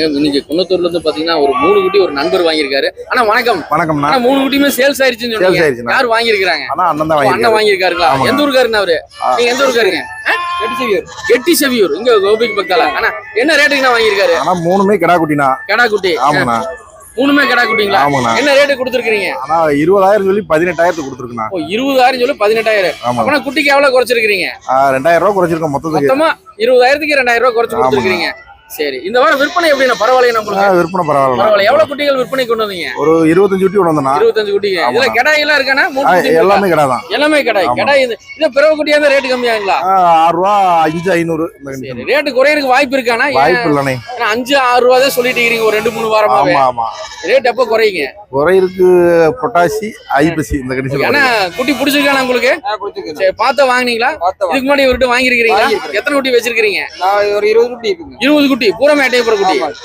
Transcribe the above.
இன்னைக்கு குன்னத்தூர்ல இருந்து பாத்தீங்கன்னா ஒரு மூணு குட்டி ஒரு நண்பர் வாங்கியிருக்காரு. ஆனா வணக்கம். வணக்கம்ண்ணா ஆனா மூணு குட்டியுமே சேல்ஸ் ஆயிருச்சுன்னு சொன்னீங்க. யார் வாங்கியிருக்காங்க ஆனா அண்ணன் வாங்கியிருக்காருங்களா. எந்த ஊருக்காருன்னு அவரு. நீங்க எந்த ஊருக்காருங்க கெட்டி செவியூர் கெட்டி செவியூர் இங்க கோபிக்கு பக்கத்தால ஆனா என்ன ரேட்டுக்கு வாங்கியிருக்காரு? ஆனா மூணுமே கிடா குட்டினா கடா குட்டி. ஆமாண்ணா. மூணுமே கடா குட்டிங்களா? ஆமாண்ணா. என்ன ரேட்டு கொடுத்துருக்கீங்க ஆனா இருபதாயிரம் சொல்லி பதினெட்டாயிரத்துக்கு கொடுத்துருக்குண்ணா. ஓ இருபதாயிரம் சொல்லி பதினெட்டாயிரம். ஆமாண்ணா. குட்டிக்கு எவ்வளவு குறைச்சிருக்கீங்க ரெண்டாயிரம் ரூபா குறைச்சிருக்கோம் மொத்தத்துக்கு. மொத்தமா இருபதாயிரத்துக்கு ரெண்டாயிரம் ரூபாய் குறைச்சு. கொடுத்துருக்கீங்க சரி. இந்த வாரம் விற்பனை எப்படின்னா பரவாயில்ல ஆ, நம்மளுக்கு விற்பனை பரவாயில்ல பரவாயில்ல எவ்வளவு குட்டிகள் விற்பனை கொண்டு வந்தீங்க? ஒரு இருபத்தஞ்சு குட்டி கொண்டு வந்தோண்ணா. இருபத்தஞ்சு குட்டிங்க இதுல. கடாய் எல்லாம் இருக்கானா? எல்லாமே கிடா. தான் எல்லாமே கடாய். கடாய் இது இது பிறகு குட்டியா இருந்தா ரேட்டு கம்மியாங்களா? ஆறு ரூபா அஞ்சு ஐநூறு. ரேட்டு குறையறதுக்கு வாய்ப்பு இருக்கானா வாய்ப்பு இல்லைண்ணே. ஏன்னா அஞ்சு ஆறு ரூபா தான் சொல்லிட்டு இருக்கீங்க ஒரு ரெண்டு மூணு வாரமாவே. ஆமா ஆமா. ரேட் எப்ப குறையுங்க? குறையிருக்கு பொட்டாசி ஐப்பசி இந்த ஏன்னா கண்டிஷன் குட்டி பிடிச்சிருக்கானா உங்களுக்கு? சரி பார்த்த வாங்குனீங்களா? இதுக்கு முன்னாடி இவர்கிட்ட வாங்கிருக்கீங்களா வாங்கியிருக்கிறேன். எத்தனை குட்டி வச்சிருக்கீங்க நான் ஒரு இருபது குட்டி இருபது குட்டி பூரா மேட்டையை குட்டி.